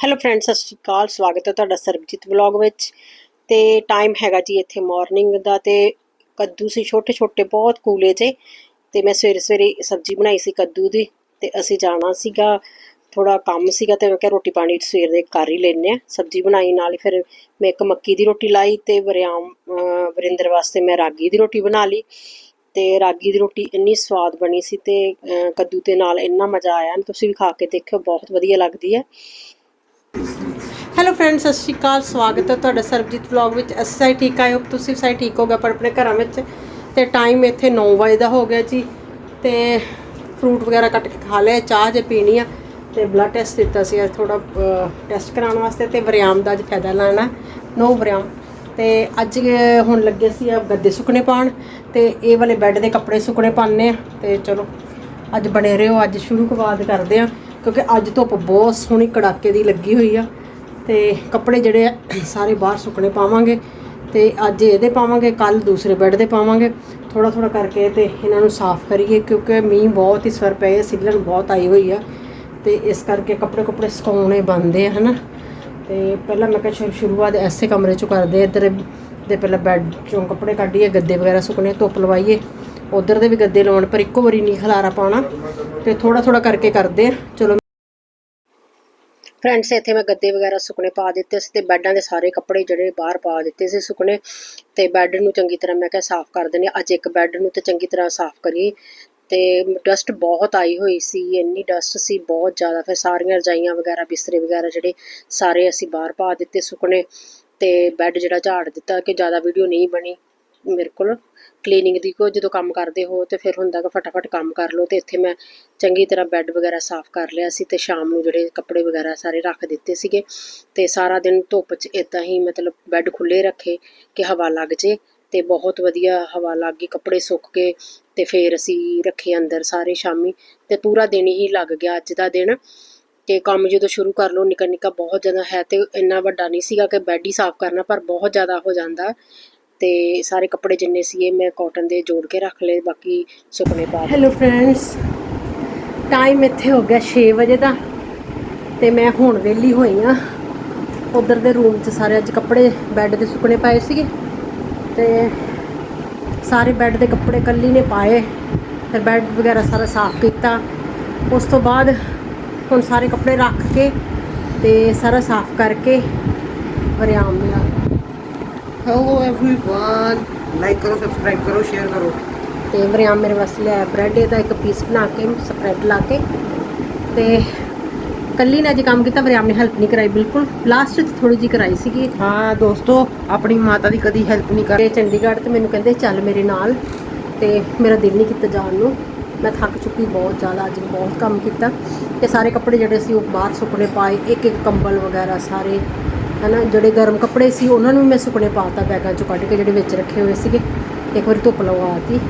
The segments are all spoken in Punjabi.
ਹੈਲੋ ਫਰੈਂਡਸ ਸਤਿ ਸ਼੍ਰੀ ਅਕਾਲ, ਸਵਾਗਤ ਹੈ ਤੁਹਾਡਾ ਸਰਬਜੀਤ ਵਲੌਗ ਵਿੱਚ। ਤੇ ਟਾਈਮ ਹੈਗਾ ਜੀ ਇੱਥੇ ਮਾਰਨਿੰਗ ਦਾ ਤੇ ਕੱਦੂ ਸੀ ਛੋਟੇ ਛੋਟੇ, ਬਹੁਤ ਕੂਲੇ ਜੇ। ਤੇ ਮੈਂ ਸਵੇਰੇ ਸਵੇਰੇ ਸਬਜ਼ੀ ਬਣਾਈ ਸੀ ਕੱਦੂ ਦੀ ਤੇ ਅਸੀਂ ਜਾਣਾ ਸੀਗਾ ਥੋੜਾ ਕੰਮ ਸੀਗਾ ਤੇ ਮੈਂ ਕਿਹਾ ਰੋਟੀ ਪਾਣੀ ਸਵੇਰ ਦੇ ਕਰ ਹੀ ਲੈਨੇ ਆ ਸਬਜ਼ੀ ਬਣਾਈ ਨਾਲ ਫਿਰ ਮੈਂ ਇੱਕ ਮੱਕੀ ਦੀ ਰੋਟੀ ਲਾਈ ਤੇ ਵਰਿਆਮ ਵਰਿੰਦਰ ਵਾਸਤੇ ਮੈਂ ਰਾਗੀ ਦੀ ਰੋਟੀ ਬਣਾ ਲਈ। ਤੇ ਰਾਗੀ ਦੀ ਰੋਟੀ ਇੰਨੀ ਸਵਾਦ ਬਣੀ ਸੀ ਤੇ ਕੱਦੂ ਦੇ ਨਾਲ ਇੰਨਾ ਮਜ਼ਾ ਆਇਆ। ਤੁਸੀਂ ਵੀ ਖਾ ਕੇ ਦੇਖਿਓ, ਬਹੁਤ ਵਧੀਆ ਲੱਗਦੀ ਹੈ। ਹੈਲੋ ਫਰੈਂਡਸ ਸਤਿ ਸ਼੍ਰੀ ਅਕਾਲ, ਸਵਾਗਤ ਹੈ ਤੁਹਾਡਾ ਸਰਬਜੀਤ ਵਲੌਗ ਵਿੱਚ। ਅਸੀਂ ਸਾਰੇ ਠੀਕ ਆਏ ਹੋ ਤੁਸੀਂ ਸਾਰੇ ਠੀਕ ਹੋਗਾ ਪਰ ਆਪਣੇ ਘਰਾਂ ਵਿੱਚ। ਤੇ ਟਾਈਮ ਇੱਥੇ 9 ਵਜੇ ਦਾ ਹੋ ਗਿਆ ਜੀ। ਤੇ ਫਰੂਟ ਵਗੈਰਾ ਕੱਟ ਕੇ ਖਾ ਲਿਆ ਚਾਹ ਜੇ ਪੀਣੀ ਆ। ਤੇ ਬਲੱਡ ਟੈਸਟ ਦਿੱਤਾ ਸੀ ਅੱਜ ਥੋੜਾ ਟੈਸਟ ਕਰਾਉਣ ਵਾਸਤੇ ਤੇ ਵਰਿਆਮ ਦਾ ਅੱਜ ਫਾਇਦਾ ਲੈਣਾ, ਨੋ ਵਰਿਆਮ। ਤੇ ਅੱਜ ਹੁਣ ਲੱਗੇ ਸੀ ਆ ਗੱਦੇ ਸੁੱਕਣੇ ਪਾਣ ਤੇ ਇਹ ਵਾਲੇ ਬੈੱਡ ਦੇ ਕੱਪੜੇ ਸੁੱਕਣੇ ਪਾਣੇ ਆ। ਤੇ ਚਲੋ, ਅੱਜ ਬਣੇ ਰਹੋ, ਅੱਜ ਸ਼ੁਰੂ ਕਵਾਦ ਕਰਦੇ ਆ। ਕਿਉਂਕਿ ਅੱਜ ਧੁੱਪ ਬਹੁਤ ਸੋਹਣੀ ਕੜਾਕੇ ਦੀ ਲੱਗੀ ਹੋਈ ਆ ਤੇ ਕੱਪੜੇ ਜਿਹੜੇ ਆ ਸਾਰੇ ਬਾਹਰ ਸੁੱਕਣੇ ਪਾਵਾਂਗੇ ਤੇ ਅੱਜ ਇਹਦੇ ਪਾਵਾਂਗੇ ਕੱਲ ਦੂਸਰੇ ਬੈੱਡ ਦੇ ਪਾਵਾਂਗੇ ਥੋੜਾ ਥੋੜਾ ਕਰਕੇ ਤੇ ਇਹਨਾਂ ਨੂੰ ਸਾਫ਼ ਕਰੀਏ ਕਿਉਂਕਿ ਮੀਂਹ ਬਹੁਤ ਇਸ ਵਾਰ ਪਏ ਆ, ਸਿੱਲਣ ਬਹੁਤ ਆਈ ਹੋਈ ਆ ਤੇ ਇਸ ਕਰਕੇ ਕੱਪੜੇ ਕੱਪੜੇ ਸੁਕਾਉਣੇ ਬੰਦੇ ਆ ਹਨਾ ਤੇ ਪਹਿਲਾਂ ਮੈਂ ਕਿਹਾ ਸ਼ੁਰੂਆਤ ਐਸੇ ਕਮਰੇ ਚੋਂ ਕਰਦੇ ਆ। ਇੱਧਰ ਦੇ ਪਹਿਲਾਂ ਬੈੱਡ ਚੋਂ ਕੱਪੜੇ ਕੱਢੀਏ ਗੱਦੇ ਵਗੈਰਾ ਸੁੱਕਣੇ ਧੁੱਪ ਲਵਾਈਏ ਉਧਰ ਦੇ ਵੀ ਗੱਦੇ ਲਾਉਣ, ਪਰ ਇੱਕੋ ਵਾਰੀ ਨਹੀਂ ਖਲਾਰਾ ਪਾਉਣਾ। ਤੇ ਥੋੜਾ ਥੋੜਾ ਕਰਕੇ ਕਰਦੇ ਆ। ਚਲੋ। ਫਰੈਂਡਸ ਇੱਥੇ ਮੈਂ ਗੱਦੇ ਵਗੈਰਾ ਸੁੱਕਣੇ ਪਾ ਦਿੱਤੇ ਸੀ ਤੇ ਬੈੱਡਾਂ ਦੇ ਸਾਰੇ ਕੱਪੜੇ ਜਿਹੜੇ ਬਾਹਰ ਪਾ ਦਿੱਤੇ ਸੀ ਸੁੱਕਣੇ। ਤੇ ਬੈੱਡ ਨੂੰ ਚੰਗੀ ਤਰ੍ਹਾਂ ਮੈਂ ਕਿਹਾ ਸਾਫ਼ ਕਰ ਦਿੰਦੇ ਹਾਂ। ਅੱਜ ਇੱਕ ਬੈੱਡ ਨੂੰ ਤੇ ਚੰਗੀ ਤਰ੍ਹਾਂ ਸਾਫ਼ ਕਰੀਏ। ਤੇ ਡਸਟ ਬਹੁਤ ਆਈ ਹੋਈ ਸੀ, ਇੰਨੀ ਡਸਟ ਸੀ, ਬਹੁਤ ਜ਼ਿਆਦਾ। ਫਿਰ ਸਾਰੀਆਂ ਰਜਾਈਆਂ ਵਗੈਰਾ, ਬਿਸਤਰੇ ਵਗੈਰਾ ਜਿਹੜੇ ਸਾਰੇ ਅਸੀਂ ਬਾਹਰ ਪਾ ਦਿੱਤੇ ਸੁੱਕਣੇ। ਤੇ ਬੈੱਡ ਜਿਹੜਾ ਝਾੜ ਦਿੱਤਾ ਕਿ ਜ਼ਿਆਦਾ ਵੀਡੀਓ ਨਹੀਂ ਬਣੀ ਮੇਰੇ ਕੋਲ। ਕਲੀਨਿੰਗ ਦੀ ਕੋ ਜਦੋਂ ਕੰਮ ਕਰਦੇ ਹੋ ਤੇ ਫਿਰ ਹੁੰਦਾ ਕਿ ਫਟਾਫਟ ਕੰਮ ਕਰ ਲਓ ਤੇ ਇੱਥੇ ਮੈਂ ਚੰਗੀ ਤਰ੍ਹਾਂ ਬੈੱਡ ਵਗੈਰਾ ਸਾਫ਼ ਕਰ ਲਿਆ ਸੀ ਤੇ ਸ਼ਾਮ ਨੂੰ ਜਿਹੜੇ ਕੱਪੜੇ ਵਗੈਰਾ ਸਾਰੇ ਰੱਖ ਦਿੱਤੇ ਸੀਗੇ ਤੇ ਸਾਰਾ ਦਿਨ ਧੁੱਪ 'ਚ ਇਦਾਂ ਹੀ ਮਤਲਬ ਬੈੱਡ ਖੁੱਲੇ ਰੱਖੇ ਕਿ ਹਵਾ ਲੱਗ ਜੇ ਤੇ ਬਹੁਤ ਵਧੀਆ ਹਵਾ ਲੱਗ ਗਈ, ਕੱਪੜੇ ਸੁੱਕ ਗਏ ਤੇ ਫਿਰ ਅਸੀਂ ਰੱਖੇ ਅੰਦਰ ਸਾਰੇ ਸ਼ਾਮੀ ਤੇ ਪੂਰਾ ਦਿਨ ਹੀ ਲੱਗ ਗਿਆ ਅੱਜ ਦਾ ਦਿਨ ਤੇ ਕੰਮ ਜਦੋਂ ਸ਼ੁਰੂ ਕਰ ਲਓ ਨਿੱਕਾ ਨਿੱਕਾ ਬਹੁਤ ਜ਼ਿਆਦਾ ਹੈ ਤੇ ਇੰਨਾ ਵੱਡਾ ਨਹੀਂ ਸੀਗਾ ਕਿ ਬੈੱਡ ਹੀ ਸਾਫ਼ ਕਰਨਾ ਪਰ ਬਹੁਤ ਜ਼ਿਆਦਾ ਹੋ ਜਾਂਦਾ ਤੇ ਸਾਰੇ ਕੱਪੜੇ ਜਿੰਨੇ ਸੀਗੇ ਮੈਂ ਕਾਟਨ ਦੇ ਜੋੜ ਕੇ ਰੱਖ ਲਏ, ਬਾਕੀ ਸੁੱਕਣੇ ਪਾ ਹੈਲੋ ਫਰੈਂਡਸ ਟਾਈਮ ਇੱਥੇ ਹੋ ਗਿਆ 6 ਵਜੇ ਦਾ ਤੇ ਮੈਂ ਹੁਣ ਵਿਹਲੀ ਹੋਈ ਆ ਉਧਰ ਦੇ ਰੂਮ 'ਚ ਸਾਰੇ ਅੱਜ ਕੱਪੜੇ ਬੈੱਡ ਦੇ ਸੁੱਕਣੇ ਪਾਏ ਸੀਗੇ ਤੇ ਸਾਰੇ ਬੈੱਡ ਦੇ ਕੱਪੜੇ ਕੱਲੀ ਨੇ ਪਾਏ, ਫਿਰ ਬੈੱਡ ਵਗੈਰਾ ਸਾਰਾ ਸਾਫ਼ ਕੀਤਾ। ਉਸ ਤੋਂ ਬਾਅਦ ਹੁਣ ਸਾਰੇ ਕੱਪੜੇ ਰੱਖ ਕੇ ਤੇ ਸਾਰਾ ਸਾਫ਼ ਕਰਕੇ ਵਰਿਆਮ ਮਿਲਾ ਹੈਲੋ एवरीवन ਲਾਈਕ ਕਰੋ ਸਬਸਕ੍ਰਾਈਬ ਕਰੋ ਸ਼ੇਅਰ ਕਰੋ ਤੇ ਵਰਿਆਮ ਮੇਰੇ ਵਾਸਤੇ ਲਿਆ ਬ੍ਰੈਡ ਦਾ ਇੱਕ ਪੀਸ ਬਣਾ ਕੇ ਸਪਰੈਡ ਲਾ ਕੇ ਤੇ ਕੱਲੀ ਨੇ ਅੱਜ ਕੰਮ ਕੀਤਾ ਵਰਿਆਮ ਨੇ ਹੈਲਪ ਨਹੀਂ ਕਰਾਈ ਬਿਲਕੁਲ ਲਾਸਟ 'ਚ ਥੋੜੀ ਜਿਹੀ ਕਰਾਈ ਸੀਗੀ ਹਾਂ ਦੋਸਤੋ ਆਪਣੀ ਮਾਤਾ ਦੀ ਕਦੀ ਹੈਲਪ ਨਹੀਂ ਕਰ ਤੇ ਚੰਡੀਗੜ੍ਹ ਤੇ ਮੈਨੂੰ ਕਹਿੰਦੇ ਚੱਲ ਮੇਰੇ ਨਾਲ ਤੇ ਮੇਰਾ ਦਿਲ ਨਹੀਂ ਕੀਤਾ ਜਾਣ ਨੂੰ ਮੈਂ ਥੱਕ ਚੁੱਕੀ ਬਹੁਤ ਜ਼ਿਆਦਾ ਅੱਜ ਬਹੁਤ ਕੰਮ ਕੀਤਾ ਤੇ ਸਾਰੇ ਕੱਪੜੇ ਜਿਹੜੇ ਸੀ ਉਹ ਬਾਹਰ ਸੁੱਕਣੇ ਪਾਏ ਇੱਕ ਇੱਕ ਕੰਬਲ ਵਗੈਰਾ ਸਾਰੇ ਹਨਾ, ਜਿਹੜੇ ਗਰਮ ਕੱਪੜੇ ਸੀ, ਉਹਨਾਂ ਨੂੰ ਵੀ ਮੈਂ ਸੁੱਕਣੇ ਪਾਤਾ ਬੈਗਾਂ ਚੋਂ ਕੱਢ ਕੇ ਜਿਹੜੇ ਵਿੱਚ ਰੱਖੇ ਹੋਏ ਸੀਗੇ। ਇੱਕ ਵਾਰੀ ਧੁੱਪ ਲਵਾਤੀ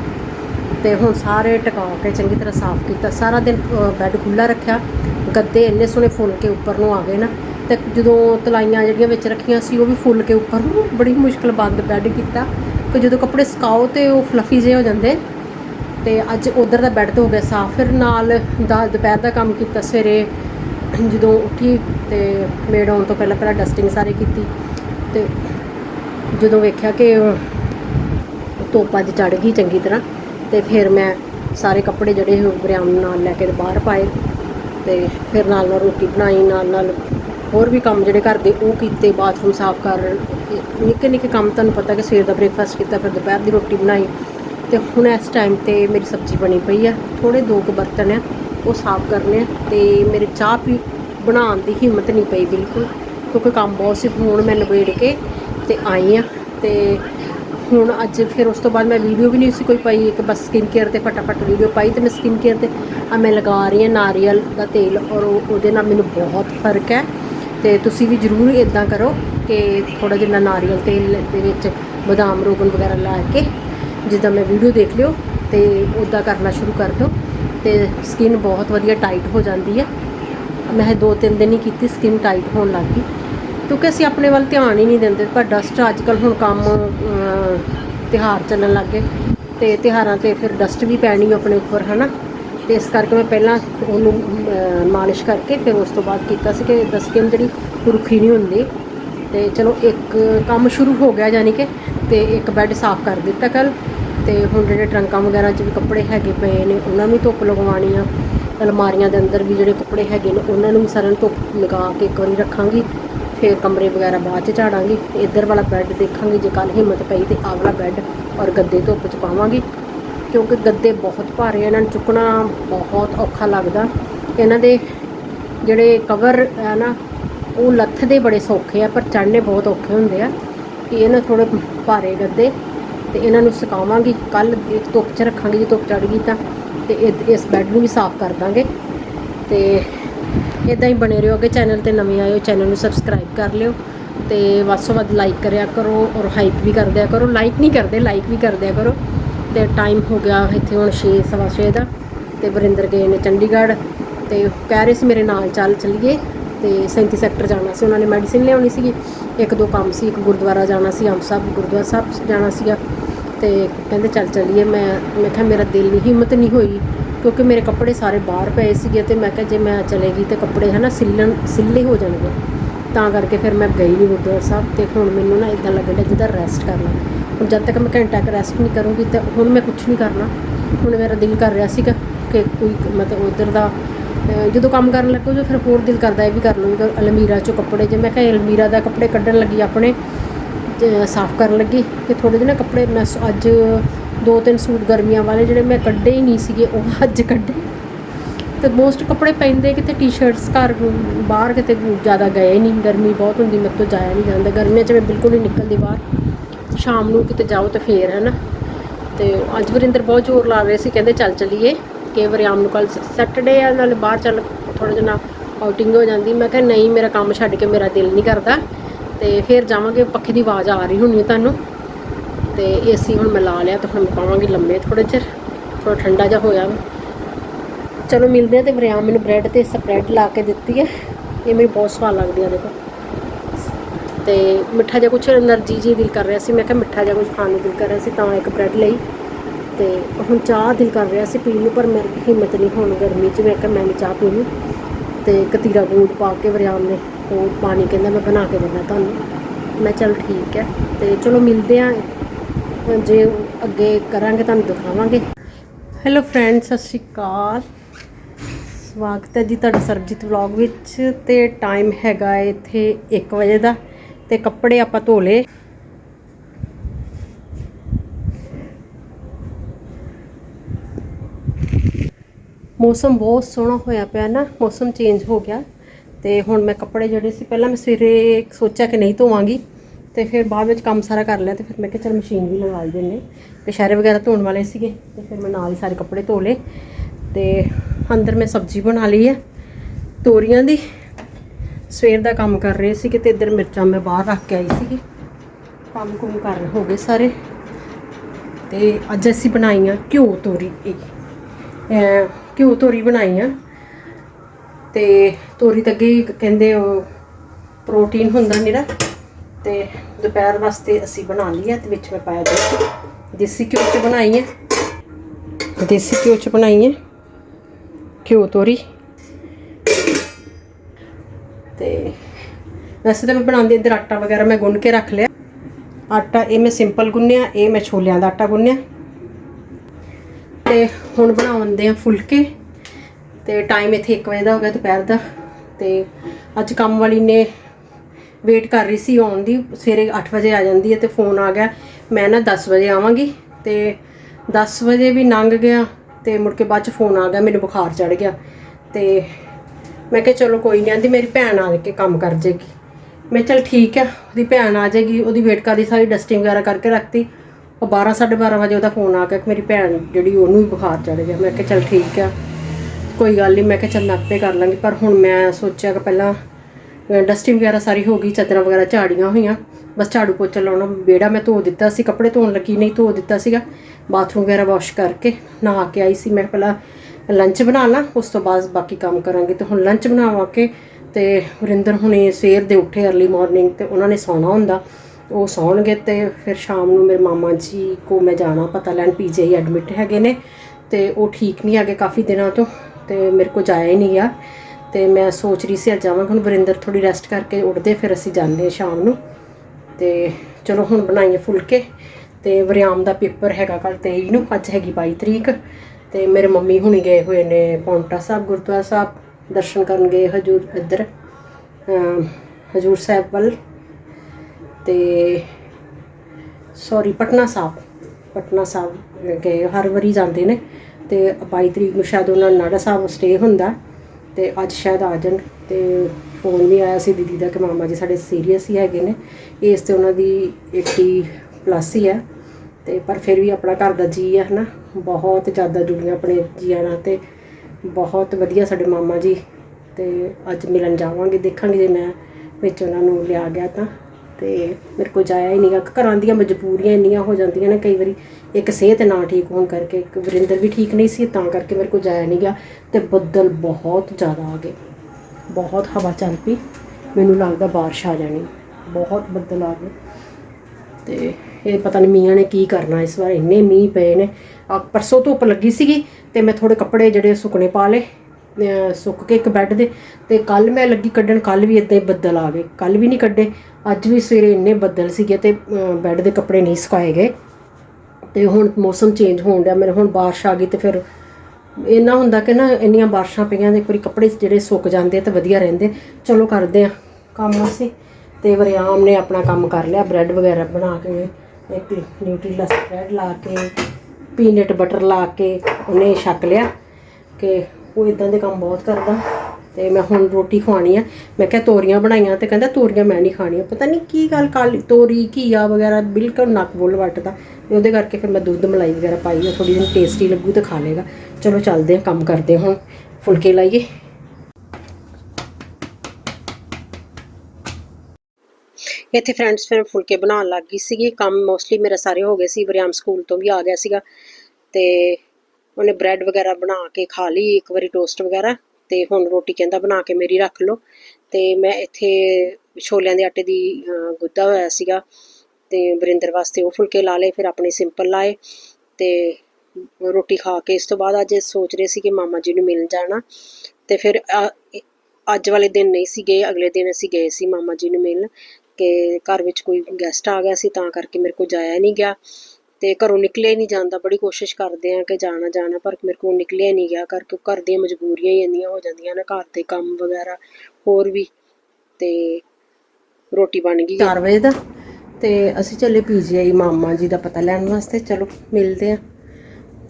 ਤੇ ਹੁਣ ਸਾਰੇ ਟਿਕਾ ਕੇ ਚੰਗੀ ਤਰ੍ਹਾਂ ਸਾਫ਼ ਕੀਤਾ। ਸਾਰਾ ਦਿਨ ਬੈੱਡ ਖੁੱਲਾ ਰੱਖਿਆ। ਗੱਦੇ ਇੰਨੇ ਸੋਹਣੇ ਫੁੱਲ ਕੇ ਉੱਪਰ ਨੂੰ ਆ ਗਏ ਨਾ। ਤੇ ਜਦੋਂ ਤਲਾਈਆਂ ਜਿਹੜੀਆਂ ਵਿੱਚ ਰੱਖੀਆਂ ਸੀ, ਉਹ ਵੀ ਫੁੱਲ ਕੇ ਉੱਪਰ ਨੂੰ ਬੜੀ ਮੁਸ਼ਕਲ ਬੰਦ ਬੈੱਡ ਕੀਤਾ। ਕਿ ਜਦੋਂ ਕੱਪੜੇ ਸੁਕਾਓ ਤੇ ਉਹ ਫਲਫੀ ਜਿਹੇ ਹੋ ਜਾਂਦੇ। ਤੇ ਅੱਜ ਉਧਰ ਦਾ ਬੈੱਡ ਤੋਂ ਹੋ ਗਿਆ ਸਾਫ਼। ਫਿਰ ਨਾਲ ਦਾ ਦੁਪਹਿਰ ਦਾ ਕੰਮ ਕੀਤਾ ਸਵੇਰੇ। ਜਦੋਂ ਉੱਠੀ ਤੇ ਮੇਡ ਆਉਣ ਤੋਂ ਪਹਿਲਾਂ ਪਹਿਲਾਂ ਡਸਟਿੰਗ ਸਾਰੇ ਕੀਤੀ ਤੇ ਜਦੋਂ ਵੇਖਿਆ ਕਿ ਧੁੱਪ ਅੱਜ ਚੜ ਗਈ ਚੰਗੀ ਤਰ੍ਹਾਂ ਤੇ ਫਿਰ ਮੈਂ ਸਾਰੇ ਕੱਪੜੇ ਜਿਹੜੇ ਉਹ ਬਰਿਆਮ ਨਾਲ ਲੈ ਕੇ ਬਾਹਰ ਪਾਏ ਤੇ ਫਿਰ ਨਾਲ ਨਾਲ ਰੋਟੀ ਬਣਾਈ, ਨਾਲ ਨਾਲ ਹੋਰ ਵੀ ਕੰਮ ਜਿਹੜੇ ਘਰ ਦੇ ਉਹ ਕੀਤੇ ਬਾਥਰੂਮ ਸਾਫ਼ ਕਰ ਨਿੱਕੇ ਨਿੱਕੇ ਕੰਮ ਤੁਹਾਨੂੰ ਪਤਾ ਕਿ ਸਵੇਰ ਦਾ ਬ੍ਰੇਕਫਾਸਟ ਕੀਤਾ, ਫਿਰ ਦੁਪਹਿਰ ਦੀ ਰੋਟੀ ਬਣਾਈ ਤੇ ਹੁਣ ਇਸ ਟਾਈਮ ਤੇ ਮੇਰੀ ਸਬਜ਼ੀ ਬਣੀ ਪਈ ਆ ਥੋੜੇ ਦੋ ਕੁ ਬਰਤਨ ਆ ਉਹ ਸਾਫ਼ ਕਰਨੇ ਆ ਤੇ ਮੇਰੇ ਚਾਹ ਪੀ ਬਣਾਉਣ ਦੀ ਹਿੰਮਤ ਨਹੀਂ ਪਈ ਬਿਲਕੁਲ, ਕਿਉਂਕਿ ਕੰਮ ਬਹੁਤ ਸੀ, ਹੁਣ ਮੈਂ ਨਿਬੇੜ ਕੇ ਤੇ ਆਈ ਆ ਤੇ ਹੁਣ ਅੱਜ ਫਿਰ ਉਸ ਤੋਂ ਬਾਅਦ ਮੈਂ ਵੀਡੀਓ ਵੀ ਨਹੀਂ ਸੀ ਕੋਈ ਪਾਈ, ਇੱਕ ਬਸ ਸਕਿਨ ਕੇਅਰ ਤੇ ਫਟਾਫਟ ਵੀਡੀਓ ਪਾਈ ਤੇ ਮੈਂ ਸਕਿਨ ਕੇਅਰ ਤੇ ਆ ਮੈਂ ਲਗਾ ਰਹੀ ਹਾਂ ਨਾਰੀਅਲ ਦਾ ਤੇਲ ਔਰ ਉਹ- ਉਹਦੇ ਨਾਲ ਮੈਨੂੰ ਬਹੁਤ ਫ਼ਰਕ ਹੈ ਤੇ ਤੁਸੀਂ ਵੀ ਜ਼ਰੂਰ ਇਦਾਂ ਕਰੋ ਕਿ ਥੋੜਾ ਜਿਹਾ ਨਾਰੀਅਲ ਤੇਲ ਦੇ ਵਿੱਚ ਬਦਾਮ, ਰੋਗਨ ਵਗੈਰਾ ਲਾ ਕੇ ਜਿੱਦਾਂ ਮੈਂ ਵੀਡੀਓ ਦੇਖ ਲਿਓ ਤੇ ਉਦਾਂ ਕਰਨਾ ਸ਼ੁਰੂ ਕਰ ਦਿਓ। ਤੇ ਸਕਿਨ ਬਹੁਤ ਵਧੀਆ ਟਾਈਟ ਹੋ ਜਾਂਦੀ ਹੈ। ਮੈਂ ਦੋ ਤਿੰਨ ਦਿਨ ਹੀ ਕੀਤੀ ਸਕਿਨ ਟਾਈਟ ਹੋਣ ਲੱਗ ਗਈ। ਕਿਉਂਕਿ ਅਸੀਂ ਆਪਣੇ ਵੱਲ ਧਿਆਨ ਹੀ ਨਹੀਂ ਦਿੰਦੇ ਪਰ ਡਸਟ ਅੱਜ ਕੱਲ ਹੁਣ ਕੰਮ ਅਹ, ਤਿਉਹਾਰ ਚੱਲਣ ਲੱਗ ਗਏ। ਤੇ ਤਿਉਹਾਰਾਂ ਤੇ ਫਿਰ ਡਸਟ ਵੀ ਪੈਣੀ ਆਪਣੇ ਉੱਪਰ ਹਨਾ? ਤੇ ਇਸ ਕਰਕੇ ਮੈਂ ਪਹਿਲਾਂ ਉਹਨੂੰ ਮਾਲਿਸ਼ ਕਰਕੇ ਫਿਰ ਉਸ ਤੋਂ ਬਾਅਦ ਕੀਤਾ ਸੀ ਕਿ ਦਸਕਿਨ ਜਿਹੜੀ ਰੁੱਖੀ ਨਹੀਂ ਹੁੰਦੀ। ਤੇ ਚਲੋ ਇੱਕ ਕੰਮ ਸ਼ੁਰੂ ਹੋ ਗਿਆ ਯਾਨੀ ਕਿ ਤੇ ਇੱਕ ਬੈੱਡ ਸਾਫ਼ ਕਰ ਦਿੱਤਾ ਕੱਲ ਤੇ ਹੁਣ ਜਿਹੜੇ ਟਰੰਕਾਂ ਵਗੈਰਾ 'ਚ ਵੀ ਕੱਪੜੇ ਹੈਗੇ ਪਏ ਨੇ, ਉਹਨਾਂ ਨੂੰ ਵੀ ਧੁੱਪ ਲਗਵਾਉਣੀ ਆ। ਅਲਮਾਰੀਆਂ ਦੇ ਅੰਦਰ ਵੀ ਜਿਹੜੇ ਕੱਪੜੇ ਹੈਗੇ ਨੇ, ਉਹਨਾਂ ਨੂੰ ਵੀ ਸਾਰਿਆਂ ਨੂੰ ਧੁੱਪ ਲਗਾ ਕੇ ਇੱਕ ਵਾਰੀ ਰੱਖਾਂਗੀ, ਫਿਰ ਕਮਰੇ ਵਗੈਰਾ ਬਾਅਦ 'ਚ ਝਾੜਾਂਗੀ ਤੇ ਇੱਧਰ ਵਾਲਾ ਬੈੱਡ ਦੇਖਾਂਗੀ ਜੇ ਕੱਲ ਹਿੰਮਤ ਪਈ ਤੇ ਆਹ ਵਾਲਾ ਬੈੱਡ ਔਰ ਗੱਦੇ ਧੁੱਪ 'ਚ ਪਾਵਾਂਗੀ, ਕਿਉਂਕਿ ਗੱਦੇ ਬਹੁਤ ਭਾਰੇ ਇਹਨਾਂ ਨੂੰ ਚੁੱਕਣਾ ਬਹੁਤ ਔਖਾ ਲੱਗਦਾ। ਇਹਨਾਂ ਦੇ ਜਿਹੜੇ ਕਵਰ ਹੈ ਨਾ ਉਹ ਲੱਥਦੇ ਬੜੇ ਸੌਖੇ ਆ, ਪਰ ਚੜ੍ਹਨੇ ਬਹੁਤ ਔਖੇ ਹੁੰਦੇ ਆ। ਕਿ ਇਹ ਨਾ ਥੋੜੇ ਭਾਰੇ ਗੱਦੇ ਤੇ ਇਹਨਾਂ ਨੂੰ ਸੁਕਾਵਾਂਗੀ। ਕੱਲ ਧੁੱਪ 'ਚ ਰੱਖਾਂਗੇ, ਜੇ ਧੁੱਪ ਚੜ ਗਈ ਤਾਂ। ਤੇ ਇਹ- ਇਸ ਬੈੱਡ ਨੂੰ ਵੀ ਸਾਫ਼ ਕਰ ਦਾਂਗੇ। ਤੇ ਇਦਾਂ ਹੀ ਬਣੇ ਰਹੋ ਅੱਗੇ ਚੈਨਲ ਤੇ ਨਵੇਂ ਆਏ ਹੋ ਚੈਨਲ ਨੂੰ ਸਬਸਕ੍ਰਾਈਬ ਕਰ ਲਿਓ। ਤੇ ਵੱਧ ਤੋਂ ਵੱਧ ਲਾਈਕ ਕਰਿਆ ਕਰੋ ਔਰ ਹਾਈਪ ਵੀ ਕਰਦਿਆ ਕਰੋ। ਲਾਈਕ ਨਹੀਂ ਕਰਦੇ ਲਾਈਕ ਵੀ ਕਰਦਿਆ ਕਰੋ। ਤੇ ਟਾਈਮ ਹੋ ਗਿਆ ਇੱਥੇ ਹੁਣ 6 ਸਵਾ ਛੇ ਦਾ। ਤੇ ਵਰਿੰਦਰ ਗਏ ਨੇ ਚੰਡੀਗੜ੍ਹ। ਤੇ ਕਹਿ ਰਹੇ ਸੀ ਮੇਰੇ ਨਾਲ ਚੱਲ ਚੱਲੀਏ। ਤੇ 37 ਸੈਕਟਰ ਜਾਣਾ ਸੀ, ਉਹਨਾਂ ਨੇ ਮੈਡੀਸਿਨ ਲਿਆਉਣੀ ਸੀਗੀ। ਇੱਕ ਦੋ ਕੰਮ ਸੀ, ਇੱਕ ਗੁਰਦੁਆਰਾ ਜਾਣਾ ਸੀ, ਅੰਬ ਸਾਹਿਬ, ਗੁਰਦੁਆਰਾ ਸਾਹਿਬ ਜਾਣਾ ਸੀਗਾ। ਤੇ ਕਹਿੰਦੇ ਚੱਲ ਚੱਲੀਏ, ਮੈਂ ਮੈਂ ਕਿਹਾ ਮੇਰਾ ਦਿਲ ਨਹੀਂ, ਹਿੰਮਤ ਨਹੀਂ ਹੋਈ, ਕਿਉਂਕਿ ਮੇਰੇ ਕੱਪੜੇ ਸਾਰੇ ਬਾਹਰ ਪਏ ਸੀਗੇ ਤੇ ਮੈਂ ਕਿਹਾ ਜੇ ਮੈਂ ਚਲੇਗੀ ਤੇ ਕੱਪੜੇ ਹਨਾ ਸਿੱਲਣ, ਸਿੱਲੇ ਹੋ ਜਾਣਗੇ। ਤਾਂ ਕਰਕੇ ਫਿਰ ਮੈਂ ਗਈ ਨਹੀਂ ਗੁਰਦੁਆਰਾ ਸਾਹਿਬ ਤੇ ਹੁਣ ਮੈਨੂੰ ਨਾ ਇਦਾਂ ਲੱਗਦਾ ਜਿੱਦਾਂ ਰੈਸਟ ਕਰ ਲਾਂ ਹੁਣ ਜਦ ਤੱਕ ਮੈਂ ਘੰਟਾ ਕੁ ਰੈਸਟ ਨਹੀਂ ਕਰੂੰਗੀ ਤਾਂ ਹੁਣ ਮੈਂ ਕੁਝ ਨਹੀਂ ਕਰਨਾ। ਹੁਣ ਮੇਰਾ ਦਿਲ ਕਰ ਰਿਹਾ ਸੀਗਾ ਕਿ ਕੋਈ ਮਤਲਬ ਉਧਰ ਦਾ ਜਦੋਂ ਕੰਮ ਕਰਨ ਲੱਗੋ ਜੋ ਫਿਰ ਹੋਰ ਦਿਲ ਕਰਦਾ ਇਹ ਵੀ ਕਰ ਲਵਾਂਗਾ ਅਲਮੀਰਾ ਚੋਂ ਕੱਪੜੇ ਜੇ ਮੈਂ ਕਿਹਾ ਅਲਮੀਰਾ ਦਾ ਕੱਪੜੇ ਕੱਢਣ ਲੱਗੀ ਆਪਣੇ ਸਾਫ਼ ਕਰਨ ਲੱਗੀ ਕਿ ਥੋੜੇ ਜਿਹੇ ਨਾ ਕੱਪੜੇ ਮੈਂ ਸ- ਅੱਜ ਦੋ ਤਿੰਨ ਸੂਟ ਗਰਮੀਆਂ ਵਾਲੇ ਜਿਹੜੇ ਮੈਂ ਕੱਢੇ ਹੀ ਨਹੀਂ ਸੀਗੇ, ਉਹ ਅੱਜ ਕੱਢੇ। ਤੇ ਮੋਸਟ ਕੱਪੜੇ ਪੈਂਦੇ ਕਿਤੇ ਟੀ-ਸ਼ਰਟਸ ਘਰ ਬਾਹਰ ਕਿਤੇ ਜ਼ਿਆਦਾ ਗਏ ਨਹੀਂ, ਗਰਮੀ ਬਹੁਤ ਹੁੰਦੀ, ਮੇਰੇ ਤੋਂ ਜਾਇਆ ਨਹੀਂ ਜਾਂਦਾ। ਗਰਮੀਆਂ 'ਚ ਮੈਂ ਬਿਲਕੁਲ ਨਹੀਂ ਨਿਕਲਦੀ ਬਾਹਰ। ਸ਼ਾਮ ਨੂੰ ਕਿਤੇ ਜਾਓ ਤਾਂ ਫੇਰ, ਹੈ ਨਾ। ਤੇ ਅੱਜ ਵਰਿੰਦਰ ਬਹੁਤ ਜ਼ੋਰ ਲਾ ਰਹੇ ਸੀ, ਕਹਿੰਦੇ ਚੱਲ ਚਲੀਏ। ਕੇ ਵਰਿਆਮ ਨੂੰ ਕੱਲ ਸੈਟਰਡੇ ਆ, ਨਾਲ ਬਾਹਰ ਚੱਲ ਥੋੜਾ ਜਿਹਾ ਆਊਟਿੰਗ ਹੋ ਜਾਂਦੀ। ਮੈਂ ਕਿਹਾ ਨਹੀਂ, ਮੇਰਾ ਕੰਮ ਛੱਡ ਕੇ ਮੇਰਾ ਦਿਲ ਨਹੀਂ ਕਰਦਾ। ਤੇ ਫਿਰ ਜਾਵਾਂਗੇ, ਪੱਖੇ ਦੀ ਆਵਾਜ਼ ਆ ਰਹੀ ਹੋਣੀ ਤੁਹਾਨੂੰ। ਤੇ ਏਸੀ ਹੁਣ ਮੈਂ ਲਾ ਲਿਆ, ਤੇ ਹੁਣ ਪਾਵਾਂਗੇ ਲੰਮੇ ਥੋੜੇ ਚਿਰ। ਥੋੜਾ ਠੰਡਾ ਜਿਹਾ ਹੋਇਆ ਚਲੋ, ਮਿਲਦੇ ਆ ਤੇ ਵਰਿਆਮ ਮੈਨੂੰ ਬ੍ਰੈਡ ਤੇ ਸਪਰੈਡ ਲਾ ਕੇ ਦਿੱਤੀ ਹੈ ਇਹ ਮੈਨੂੰ ਬਹੁਤ ਸਵਾਦ ਲੱਗਦੀ ਆ, ਦੇਖੋ। ਤੇ ਮਿੱਠਾ ਜਿਹਾ ਕੁਝ એનર્ਜੀ ਜੀ ਦਿਲ ਕਰ ਰਿਹਾ ਸੀ। ਮੈਂ ਕਿਹਾ ਮਿੱਠਾ ਜਿਹਾ ਕੁਝ ਖਾਣ ਨੂੰ ਦਿਲ ਕਰ ਰਿਹਾ ਸੀ, ਤਾਂ ਇੱਕ ਬ੍ਰੈਡ ਲਈ। ਤੇ ਹੁਣ ਚਾਹ ਦਿਲ ਕਰ ਰਿਹਾ ਸੀ ਪੀਣ ਨੂੰ, ਪਰ ਮੇਰੀ ਹਿੰਮਤ ਨਹੀਂ ਹੁਣ ਗਰਮੀ 'ਚ। ਮੈਂ ਕਿਹਾ ਮੈਂ ਨਹੀਂ ਚਾਹ ਪੀਣੀ। ਤੇ ਕਤੀਰਾ ਗੂੰਦ ਪਾ ਕੇ ਵਰਿਆਮ ਨੇ ਉਹ ਪਾਣੀ ਕਹਿੰਦਾ ਮੈਂ ਬਣਾ ਕੇ ਦਿੰਦਾ ਤੁਹਾਨੂੰ। ਮੈਂ ਚਲ ਠੀਕ ਹੈ। ਤੇ ਚਲੋ ਮਿਲਦੇ ਆ ਜੇ ਅੱਗੇ ਕਰਾਂਗੇ ਤੁਹਾਨੂੰ ਦਿਖਾਵਾਂਗੇ। ਹੈਲੋ ਫਰੈਂਡਸ ਸਤਿ ਸ਼੍ਰੀ ਅਕਾਲ। ਸਵਾਗਤ ਹੈ ਜੀ ਤੁਹਾਡਾ ਸਰਬਜੀਤ ਵਲੌਗ ਵਿੱਚ। ਤੇ ਟਾਈਮ ਹੈਗਾ ਹੈ ਇੱਥੇ 1 ਵਜੇ ਦਾ। ਤੇ ਕੱਪੜੇ ਆਪਾਂ ਧੋ ਲਏ। ਮੌਸਮ ਬਹੁਤ ਸੋਹਣਾ ਹੋਇਆ ਪਿਆ ਨਾ, ਮੌਸਮ ਚੇਂਜ ਹੋ ਗਿਆ। ਤੇ ਹੁਣ ਮੈਂ ਕੱਪੜੇ ਜਿਹੜੇ ਸੀ, ਪਹਿਲਾਂ ਮੈਂ ਸਵੇਰੇ ਸੋਚਿਆ ਕਿ ਨਹੀਂ ਧੋਵਾਂਗੀ, ਤੇ ਫਿਰ ਬਾਅਦ ਵਿੱਚ ਕੰਮ ਸਾਰਾ ਕਰ ਲਿਆ ਤੇ ਫਿਰ ਮੈਂ ਕਿਹਾ ਚਲ ਮਸ਼ੀਨ ਵੀ ਲਗਾ ਹੀ ਦਿੰਨੇ ਤੇ ਵਗੈਰਾ ਧੋਣ ਵਾਲੇ ਸੀਗੇ, ਤੇ ਫਿਰ ਮੈਂ ਨਾਲ ਹੀ ਸਾਰੇ ਕੱਪੜੇ ਧੋ ਲਏ। ਤੇ ਅੰਦਰ ਮੈਂ ਸਬਜ਼ੀ ਬਣਾ ਲਈ ਹੈ ਤੋਰੀਆਂ ਦੀ। ਸਵੇਰ ਦਾ ਕੰਮ ਕਰ ਰਹੇ ਸੀ ਕਿ ਤੇ ਇੱਧਰ ਮਿਰਚਾਂ ਮੈਂ ਬਾਹਰ ਰੱਖ ਕੇ ਆਈ ਸੀਗੀ। ਕੰਮ ਕੁਮ ਕਰ ਹੋ ਗਏ ਸਾਰੇ। ਤੇ ਅੱਜ ਅਸੀਂ ਬਣਾਈਆਂ ਘਿਓ ਤੋਰੀ, ਇਹ ਘਿਓ ਤੋਰੀ ਬਣਾਈ ਆ। ਤੇ ਤੋਰੀ ਤਾਂ ਅੱਗੇ ਕਹਿੰਦੇ ਉਹ ਪ੍ਰੋਟੀਨ ਹੁੰਦਾ ਮੇਰਾ ਤੇ ਦੁਪਹਿਰ ਵਾਸਤੇ ਅਸੀਂ ਬਣਾ ਲਈ ਹੈ ਤੇ ਵਿੱਚ ਮੈਂ ਪਾਇਆ ਦੁੱਧ ਦੇਸੀ ਘਿਓ ਚ ਬਣਾਈ ਹੈ ਦੇਸੀ ਘਿਓ ਚ ਬਣਾਈ ਹੈ ਘਿਓ ਤੋਰੀ। ਤੇ ਵੈਸੇ ਤਾਂ ਮੈਂ ਬਣਾਉਂਦੀ ਇੱਧਰ ਆਟਾ ਵਗੈਰਾ ਮੈਂ ਗੁੰਨ ਕੇ ਰੱਖ ਲਿਆ। ਆਟਾ ਇਹ ਮੈਂ ਸਿੰਪਲ ਗੁੰਨਿਆ, ਇਹ ਮੈਂ ਛੋਲਿਆਂ ਦਾ ਆਟਾ ਗੁੰਨਿਆ। ਤੇ ਹੁਣ ਬਣਾਉਂਦੇ ਆ ਫੁਲਕੇ। ਤੇ ਟਾਈਮ ਇੱਥੇ 1 ਵਜੇ ਦਾ ਹੋ ਗਿਆ ਦੁਪਹਿਰ ਦਾ। ਤੇ ਅੱਜ ਕੰਮ ਵਾਲੀ ਨੇ ਵੇਟ ਕਰ ਰਹੀ ਸੀ ਆਉਣ ਦੀ। ਸਵੇਰੇ 8 ਵਜੇ ਆ ਜਾਂਦੀ ਹੈ ਤੇ ਫੋਨ ਆ ਗਿਆ। ਮੈਂ ਨਾ 10 ਵਜੇ ਆਵਾਂਗੀ। ਤੇ 10 ਵਜੇ ਵੀ ਲੰਘ ਗਿਆ ਤੇ ਮੁੜ ਕੇ ਬਾਅਦ ਚ ਫੋਨ ਆ ਗਿਆ। ਮੈਨੂੰ ਬੁਖਾਰ ਚੜ ਗਿਆ। ਤੇ ਮੈਂ ਕਿਹਾ ਚਲੋ ਕੋਈ ਨਹੀਂ ਆਂਦੀ, ਮੇਰੀ ਭੈਣ ਆ ਕੇ ਕੰਮ ਕਰ ਜੇਗੀ। ਮੈਂ ਚਲ ਠੀਕ ਆ, ਉਹਦੀ ਭੈਣ ਆ ਜਾਏਗੀ ਉਹਦੀ ਵੇਟ ਕਰਦੀ, ਸਾਰੀ ਡਸਟਿੰਗ ਵਗੈਰਾ ਕਰਕੇ ਰੱਖਤੀ। ਉਹ 12 12:30 ਵਜੇ ਉਹਦਾ ਫੋਨ ਆ ਗਿਆ ਕਿ ਮੇਰੀ ਭੈਣ ਜਿਹੜੀ ਉਹਨੂੰ ਵੀ ਬੁਖਾਰ ਚੜ ਗਿਆ। ਮੈਂ ਕਿਹਾ, ਚਲ ਠੀਕ ਆ, ਕੋਈ ਗੱਲ ਨਹੀਂ ਮੈਂ ਕਿਹਾ, ਚੱਲ ਮੈਂ ਆਪੇ ਕਰ ਲਾਂਗੀ। ਪਰ ਹੁਣ ਮੈਂ ਸੋਚਿਆ ਕਿ ਪਹਿਲਾਂ ਡਸਟਿੰਗ ਵਗੈਰਾ ਸਾਰੀ ਹੋ ਗਈ, ਚਾਦਰਾਂ ਵਗੈਰਾ ਝਾੜੀਆਂ ਹੋਈਆਂ। ਬਸ ਝਾੜੂ ਪੋਚਾ ਲਾਉਣਾ। ਬੇੜਾ ਮੈਂ ਧੋ ਦਿੱਤਾ ਸੀ, ਕੱਪੜੇ ਧੋਣ ਲੱਗੀ, ਨਹੀਂ ਧੋ ਦਿੱਤਾ ਸੀਗਾ। ਬਾਥਰੂਮ ਵਗੈਰਾ ਵਾਸ਼ ਕਰਕੇ ਨਹਾ ਕੇ ਆਈ ਸੀ। ਮੈਂ ਪਹਿਲਾਂ ਲੰਚ ਬਣਾ ਲਾਂ, ਉਸ ਤੋਂ ਬਾਅਦ ਬਾਕੀ ਕੰਮ ਕਰਾਂਗੇ। ਤੇ ਹੁਣ ਲੰਚ ਬਣਾਵਾ ਕੇ ਤੇ ਵਰਿੰਦਰ ਹੁਣੇ ਸਵੇਰ ਦੇ ਉੱਠੇ अर्ਲੀ ਮਾਰਨਿੰਗ ਤੇ ਉਹਨਾਂ ਨੇ ਸੌਣਾ ਹੁੰਦਾ। ਉਹ ਸੌਣਗੇ ਤੇ ਫਿਰ ਸ਼ਾਮ ਨੂੰ ਮੇਰੇ ਮਾਮਾ ਜੀ ਕੋ ਮੈਂ ਜਾਣਾ, ਪਤਾ ਲੈਣ ਪੀਜੀਆਈ ਐਡਮਿਟ ਹੈਗੇ ਨੇ ਤੇ ਉਹ ਠੀਕ ਨਹੀਂ ਹੈਗੇ ਕਾਫੀ ਦਿਨਾਂ ਤੋਂ ਤੇ ਮੇਰੇ ਕੋ ਜਾਇਆ ਹੀ ਨਹੀਂ ਗਿਆ ਤੇ ਮੈਂ ਸੋਚ ਰਹੀ ਸੀ ਅੱਜ ਜਾਵਾਂਗੇ ਹੁਣ ਵਰਿੰਦਰ ਥੋੜੀ ਰੈਸਟ ਕਰਕੇ ਉੱਠਦੇ ਫਿਰ ਅਸੀਂ ਜਾਂਦੇ ਹਾਂ ਸ਼ਾਮ ਨੂੰ। ਤੇ ਚਲੋ ਹੁਣ ਬਣਾਈਏ ਫੁਲਕੇ ਤੇ ਵਰਿਆਮ ਦਾ ਪੇਪਰ ਹੈਗਾ ਕੱਲ 23 ਨੂੰ, ਅੱਜ ਹੈਗੀ 22 ਤਰੀਕ ਤੇ ਮੇਰੇ ਮੰਮੀ ਹੁਣੀ ਗਏ ਹੋਏ ਨੇ ਪੌਂਟਾ ਸਾਹਿਬ, ਗੁਰਦੁਆਰਾ ਸਾਹਿਬ, ਦਰਸ਼ਨ ਕਰਨ ਗਏ ਹਜੂਰ ਇੱਧਰ ਹਜੂਰ ਸਾਹਿਬ ਵੱਲ। ਤੇ ਸੌਰੀ ਪਟਨਾ ਸਾਹਿਬ। ਪਟਨਾ ਸਾਹਿਬ ਗਏ ਹਰ ਵਾਰੀ ਜਾਂਦੇ ਨੇ ਤੇ 22 ਤਰੀਕ ਨੂੰ ਸ਼ਾਇਦ ਉਹਨਾਂ ਨਾੜਾ ਸਾਹਿਬ ਸਟੇ ਹੁੰਦਾ ਤੇ ਅੱਜ ਸ਼ਾਇਦ ਆ ਜਾਣ ਤੇ ਫੋਨ ਵੀ ਆਇਆ ਸੀ ਦੀਦੀ ਦਾ ਕਿ ਮਾਮਾ ਜੀ ਸਾਡੇ ਸੀਰੀਅਸ ਹੀ ਹੈਗੇ ਨੇ। ਇਸ ਤੇ ਉਹਨਾਂ ਦੀ 80 ਪਲੱਸ ਹੀ ਹੈ ਤੇ ਪਰ ਫਿਰ ਵੀ ਆਪਣਾ ਘਰ ਦਾ ਜੀ ਹੈ ਹਨਾ। ਬਹੁਤ ਜ਼ਿਆਦਾ ਜੁੜੀਆਂ ਆਪਣੇ ਜੀਆਂ ਨਾਲ ਤੇ ਬਹੁਤ ਵਧੀਆ ਸਾਡੇ ਮਾਮਾ ਜੀ ਤੇ ਅੱਜ ਮਿਲਣ ਜਾਵਾਂਗੇ, ਦੇਖਾਂਗੇ ਜੇ ਮੈਂ ਵਿੱਚ ਉਹਨਾਂ ਨੂੰ ਲਿਆ ਗਿਆ ਤਾਂ। ਤੇ ਮੇਰੇ ਕੋਲ ਜਾਇਆ ਹੀ ਨਹੀਂਗਾ ਘਰਾਂ ਦੀਆਂ ਮਜਬੂਰੀਆਂ ਇੰਨੀਆਂ ਹੋ ਜਾਂਦੀਆਂ ਨੇ ਕਈ ਵਾਰੀ ਇੱਕ ਸਿਹਤ ਨਾ ਠੀਕ ਹੋਣ ਕਰਕੇ, ਇੱਕ ਵਰਿੰਦਰ ਵੀ ਠੀਕ ਨਹੀਂ ਸੀ, ਤਾਂ ਕਰਕੇ ਮੇਰੇ ਕੋਲ ਜਾਇਆ ਨਹੀਂ ਗਿਆ ਤੇ ਬੱਦਲ ਬਹੁਤ ਜ਼ਿਆਦਾ ਆ ਗਏ। ਬਹੁਤ ਹਵਾ ਚੱਲ ਪਈ। ਮੈਨੂੰ ਲੱਗਦਾ ਬਾਰਿਸ਼ ਆ ਜਾਣੀ। ਬਹੁਤ ਬੱਦਲ ਆ ਗਏ। ਤੇ ਇਹ ਪਤਾ ਨਹੀਂ ਮੀਆਂ ਨੇ ਕੀ ਕਰਨਾ ਇਸ ਵਾਰ। ਇੰਨੇ ਮੀਂਹ ਪਏ ਨੇ। ਆ, ਪਰਸੋਂ ਧੁੱਪ ਲੱਗੀ ਸੀਗੀ ਤੇ ਮੈਂ ਥੋੜੇ ਕੱਪੜੇ ਜਿਹੜੇ ਸੁੱਕਣੇ ਪਾ ਲਏ। ਸੁੱਕ ਕੇ ਇੱਕ ਬੈੱਡ ਦੇ ਤੇ ਕੱਲ ਮੈਂ ਲੱਗੀ ਕੱਢਣ ਕੱਲ ਵੀ ਇਦਾਂ ਹੀ ਬੱਦਲ ਆ ਗਏ। ਕੱਲ ਵੀ ਨਹੀਂ ਕੱਢੇ, ਅੱਜ ਵੀ ਸਵੇਰੇ ਇੰਨੇ ਬੱਦਲ ਸੀਗੇ ਤੇ ਬੈੱਡ ਦੇ ਕੱਪੜੇ ਨਹੀਂ ਸੁਕਾਏ ਗਏ। ਤੇ ਹੁਣ ਮੌਸਮ ਚੇਂਜ ਹੋਣ ਡਿਆ, ਮੇਰੇ ਹੁਣ ਬਾਰਿਸ਼ ਆ ਗਈ ਤੇ ਫਿਰ ਇੰਨਾ ਹੁੰਦਾ ਕਿ ਨਾ ਇੰਨੀਆਂ ਬਾਰਿਸ਼ਾਂ ਪਈਆਂ ਦੇ ਕੋਈ ਕੱਪੜੇ ਜਿਹੜੇ ਸੁੱਕ ਜਾਂਦੇ ਤੇ ਵਧੀਆ ਰਹਿੰਦੇ ਚਲੋ ਕਰਦੇ ਆ ਕੰਮ ਅਸੀਂ ਤੇ ਵਰਿਆਮ ਨੇ ਆਪਣਾ ਕੰਮ ਕਰ ਲਿਆ ਬ੍ਰੈਡ ਵਗੈਰਾ ਬਣਾ ਕੇ, ਇੱਕ ਨਿਊਟਰੀਲਾ ਬ੍ਰੈਡ ਲਾ ਕੇ ਪੀਨਟ ਬਟਰ ਲਾ ਕੇ, ਉਹਨੇ ਛਕ ਲਿਆ ਕਿ ਉਹ ਇਦਾਂ ਦੇ ਕੰਮ ਬਹੁਤ ਕਰਦਾ ਤੇ ਮੈਂ ਹੁਣ ਰੋਟੀ ਖਵਾਣੀ ਆ। ਮੈਂ ਕਿਹਾ ਤੋਰੀਆਂ ਬਣਾਈਆਂ ਤੇ ਕਹਿੰਦਾ ਤੋਰੀਆਂ ਮੈਂ ਨਹੀਂ ਖਾਣੀਆਂ। ਪਤਾ ਨਹੀਂ ਕੀ ਗੱਲ ਕਾਲੀ ਤੋਰੀ, ਘੀਆ ਵਗੈਰਾ ਬਿਲਕੁਲ ਨੱਕ ਬੁੱਲ ਵੱਟਦਾ ਉਹਦੇ ਕਰਕੇ ਫਿਰ ਮੈਂ ਦੁੱਧ ਮਲਾਈ ਵਗੈਰਾ ਪਾਈ ਆ। ਥੋੜੀ ਜਿਹੀ ਟੇਸਟੀ ਲੱਗੂ ਤੇ ਖਾ ਲੇਗਾ ਚਲੋ ਚੱਲਦੇ ਆ ਕੰਮ ਕਰਦੇ ਹੁਣ। ਫੁਲਕੇ ਲਾਈਏ। ਇੱਥੇ ਫਰੈਂਡਸ ਫਿਰ ਫੁਲਕੇ ਬਣਾਉਣ ਲੱਗ ਗਈ ਸੀਗੀ। ਕੰਮ ਮੋਸਟਲੀ ਮੇਰਾ ਸਾਰੇ ਹੋ ਗਏ ਸੀ। ਵਰਿਆਮ ਸਕੂਲ ਤੋਂ ਵੀ ਆ ਗਿਆ ਸੀਗਾ। ਤੇ ਉਹਨੇ ਬ੍ਰੈਡ ਵਗੈਰਾ ਬਣਾ ਕੇ ਖਾ ਲਈ ਇੱਕ ਵਾਰੀ ਟੋਸਟ ਵਗੈਰਾ ਤੇ ਹੁਣ ਰੋਟੀ ਕਹਿੰਦਾ ਬਣਾ ਕੇ ਮੇਰੀ ਰੱਖ ਲਓ। ਤੇ ਮੈਂ ਇੱਥੇ ਛੋਲਿਆਂ ਦੇ ਆਟੇ ਦੀ ਅਹ, ਗੁੱਦਾ ਹੋਇਆ ਸੀਗਾ ਤੇ ਵਰਿੰਦਰ ਵਾਸਤੇ ਉਹ ਫੁਲਕੇ ਲਾ ਲਏ ਫਿਰ ਆਪਣੇ ਸਿੰਪਲ ਲਾਏ ਤੇ ਰੋਟੀ ਖਾ ਕੇ ਇਸ ਤੋਂ ਬਾਅਦ ਅੱਜ ਸੋਚ ਰਹੇ ਸੀ ਕਿ ਮਾਮਾ ਜੀ ਨੂੰ ਮਿਲਣ ਜਾਣਾ। ਤੇ ਫਿਰ ਅੱਜ ਵਾਲੇ ਦਿਨ ਨਹੀਂ ਸੀ ਗਏ ਅਗਲੇ ਦਿਨ ਅਸੀਂ ਗਏ ਸੀ ਮਾਮਾ ਜੀ ਨੂੰ ਮਿਲਣ ਕਿ ਘਰ ਵਿੱਚ ਕੋਈ ਗੈਸਟ ਆ ਗਿਆ ਸੀ ਤਾਂ ਕਰਕੇ ਮੇਰੇ ਕੋਲ ਜਾਇਆ ਨਹੀਂ ਗਿਆ। ਤੇ ਘਰੋਂ ਨਿਕਲਿਆ ਹੀ ਨਹੀਂ ਜਾਂਦਾ ਬੜੀ ਕੋਸ਼ਿਸ਼ ਕਰਦੇ ਆ ਕਿ ਜਾਣਾ ਜਾਣਾ ਪਰ ਮੇਰੇ ਕੋਲ ਨਿਕਲਿਆ ਨਹੀਂ ਗਿਆ ਕਰਕੇ ਘਰ ਦੀਆਂ ਮਜਬੂਰੀਆਂ ਹੀ ਇੰਨੀਆਂ ਹੋ ਜਾਂਦੀਆਂ ਨੇ ਘਰ ਦੇ ਕੰਮ ਵਗੈਰਾ ਹੋਰ ਵੀ ਤੇ ਰੋਟੀ ਬਣ ਗਈ 4 ਵਜੇ ਦਾ ਤੇ ਅਸੀਂ ਚੱਲੇ ਪੀਜੀਆਈ ਮਾਮਾ ਜੀ ਦਾ ਪਤਾ ਲੈਣ ਵਾਸਤੇ ਚਲੋ ਮਿਲਦੇ ਆ।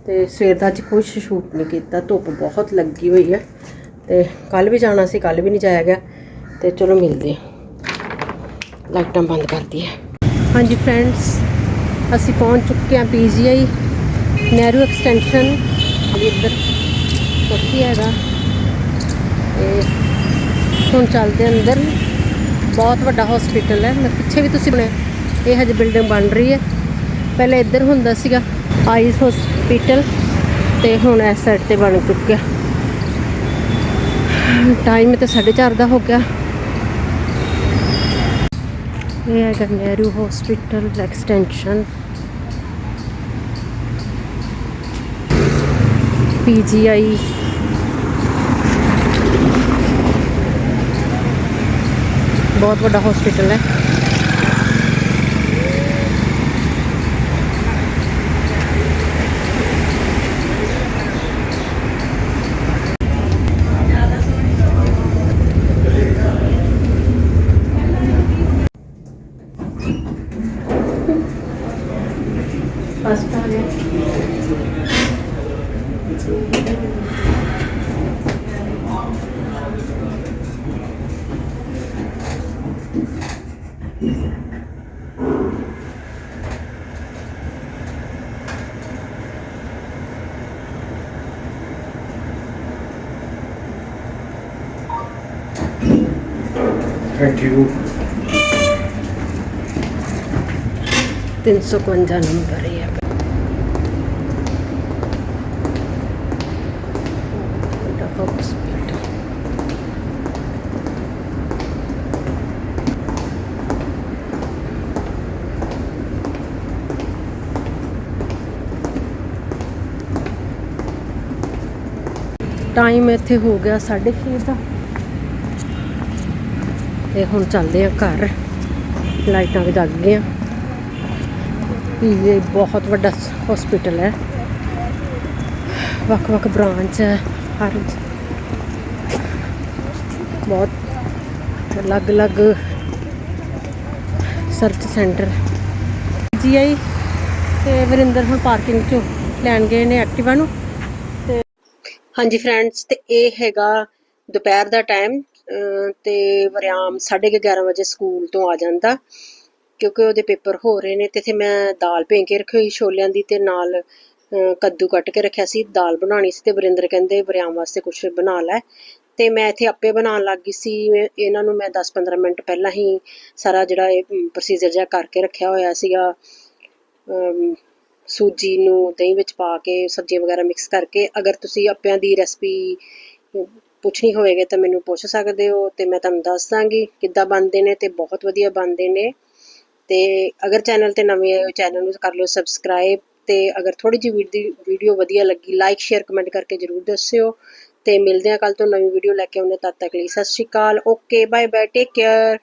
ਤੇ ਸਵੇਰ ਦਾ ਅੱਜ ਕੁਛ ਸ਼ੂਟ ਨਹੀਂ ਕੀਤਾ ਧੁੱਪ ਬਹੁਤ ਲੱਗੀ ਹੋਈ ਹੈ ਤੇ ਕੱਲ ਵੀ ਜਾਣਾ ਸੀ ਕੱਲ ਵੀ ਨਹੀਂ ਜਾਇਆ ਗਿਆ ਤੇ ਚਲੋ ਮਿਲਦੇ ਆ। ਲਾਈਟਾਂ ਬੰਦ ਕਰਦੀ ਹੈ ਹਾਂਜੀ ਫਰੈਂਡਸ ਅਸੀਂ ਪਹੁੰਚ ਚੁੱਕੇ ਹਾਂ ਪੀਜੀਆਈ ਨਹਿਰੂ ਐਕਸਟੈਂਸ਼ਨ ਇੱਧਰ ਉੱਥੇ ਹੈਗਾ। ਤੇ ਹੁਣ ਚੱਲਦੇ ਅੰਦਰ। ਬਹੁਤ ਵੱਡਾ ਹਸਪੀਟਲ ਹੈ। ਮੈਂ ਪਿੱਛੇ ਵੀ ਤੁਸੀਂ ਬਣਿਆ। ਇਹ ਹਜੇ ਬਿਲਡਿੰਗ ਬਣ ਰਹੀ ਹੈ। ਪਹਿਲਾਂ ਇੱਧਰ ਹੁੰਦਾ ਸੀਗਾ ਆਈਸ ਹਸਪੀਟਲ ਤੇ ਹੁਣ ਇਸ ਸਾਈਡ ਤੇ ਬਣ ਚੁੱਕਿਆ। ਟਾਈਮ ਤੇ 4:30 ਦਾ ਹੋ ਗਿਆ। ਇਹ ਹੈਗਾ ਨਹਿਰੂ ਹਸਪੀਟਲ ਐਕਸਟੈਂਸ਼ਨ ਪੀਜੀਆਈ ਬਹੁਤ ਵੱਡਾ ਹਸਪੀਟਲ ਹੈ Thank you. 351 ਨੰਬਰ ਹੈ ਵੱਡਾ ਹਸਪੀਟਲ ਟਾਈਮ ਇੱਥੇ ਹੋ ਗਿਆ 6:30 ਦਾ ਤੇ ਹੁਣ ਚੱਲਦੇ ਆ ਘਰ। ਲਾਈਟਾਂ ਵੀ ਜਗ ਗਈਆਂ। ਇਹ ਬਹੁਤ ਵੱਡਾ ਹਸਪੀਟਲ ਹੈ। ਵੱਖ ਵੱਖ ਬ੍ਰਾਂਚ ਹੈ, ਹਰ ਬਹੁਤ ਅਲੱਗ-ਅਲੱਗ ਸਰਚ ਸੈਂਟਰ ਜੀ ਆਈ ਤੇ ਵਰਿੰਦਰ ਹੁਣ ਪਾਰਕਿੰਗ ਚੋਂ ਲੈਣ ਗਏ ਨੇ ਐਕਟਿਵਾ ਨੂੰ। ਤੇ ਹਾਂਜੀ ਫਰੈਂਡਸ ਤੇ ਇਹ ਹੈਗਾ ਦੁਪਹਿਰ ਦਾ ਟਾਈਮ ਤੇ ਵਰਿਆਮ 11:30 ਵਜੇ ਸਕੂਲ ਤੋਂ ਆ ਜਾਂਦਾ, ਕਿਉਂਕਿ ਉਹਦੇ ਪੇਪਰ ਹੋ ਰਹੇ ਨੇ, ਤੇ ਇੱਥੇ ਮੈਂ ਦਾਲ ਭੇਂ ਕੇ ਰੱਖੀ ਹੋਈ ਛੋਲਿਆਂ ਦੀ ਤੇ ਨਾਲ ਕੱਦੂ ਕੱਟ ਕੇ ਰੱਖਿਆ ਸੀ, ਦਾਲ ਬਣਾਉਣੀ ਸੀ ਤੇ ਵਰਿੰਦਰ ਕਹਿੰਦੇ ਵਰਿਆਮ ਵਾਸਤੇ ਕੁਝ ਬਣਾ ਲੈ। ਤੇ ਮੈਂ ਇੱਥੇ ਆਪੇ ਬਣਾਉਣ ਲੱਗ ਗਈ ਸੀ, ਇਹਨਾਂ ਨੂੰ ਮੈਂ 10-15 ਮਿੰਟ ਪਹਿਲਾਂ ਹੀ ਸਾਰਾ ਜਿਹੜਾ ਇਹ ਪ੍ਰੋਸੀਜਰ ਜਿਹਾ ਕਰਕੇ ਰੱਖਿਆ ਹੋਇਆ ਸੀਗਾ ਸੂਜੀ ਨੂੰ ਦਹੀਂ ਵਿੱਚ ਪਾ ਕੇ, ਸਬਜ਼ੀਆਂ ਵਗੈਰਾ ਮਿਕਸ ਕਰਕੇ, ਅਗਰ ਤੁਸੀਂ ਅੱਪਿਆਂ ਦੀ ਰੈਸਪੀ ਪੁੱਛਣੀ ਹੋਵੇਗੀ ਤਾਂ ਮੈਨੂੰ ਪੁੱਛ ਸਕਦੇ ਹੋ ਤੇ ਮੈਂ ਤੁਹਾਨੂੰ ਦੱਸ ਦਾਂਗੀ ਕਿੱਦਾਂ ਬਣਦੇ ਨੇ ਤੇ ਬਹੁਤ ਵਧੀਆ ਬਣਦੇ ਨੇ। ਤੇ ਅਗਰ ਚੈਨਲ ਤੇ ਨਵੇਂ ਆਏ ਹੋ, ਚੈਨਲ ਨੂੰ ਕਰ ਲਿਓ ਸਬਸਕ੍ਰਾਈਬ ਤੇ ਅਗਰ ਥੋੜੀ ਜਿਹੀ ਵੀਡੀਓ ਵਧੀਆ ਲੱਗੀ ਲਾਈਕ ਸ਼ੇਅਰ ਕਮੈਂਟ ਕਰਕੇ ਜਰੂਰ ਦੱਸਿਓ। ਤੇ ਮਿਲਦੇ ਹਾਂ ਕੱਲ ਤੋਂ ਨਵੀਂ ਵੀਡੀਓ ਲੈ ਕੇ ਆਉਂਦੇ ਤਦ ਤੱਕ ਲਈ ਸਤਿ ਸ਼੍ਰੀ ਅਕਾਲ। Okay bye bye take care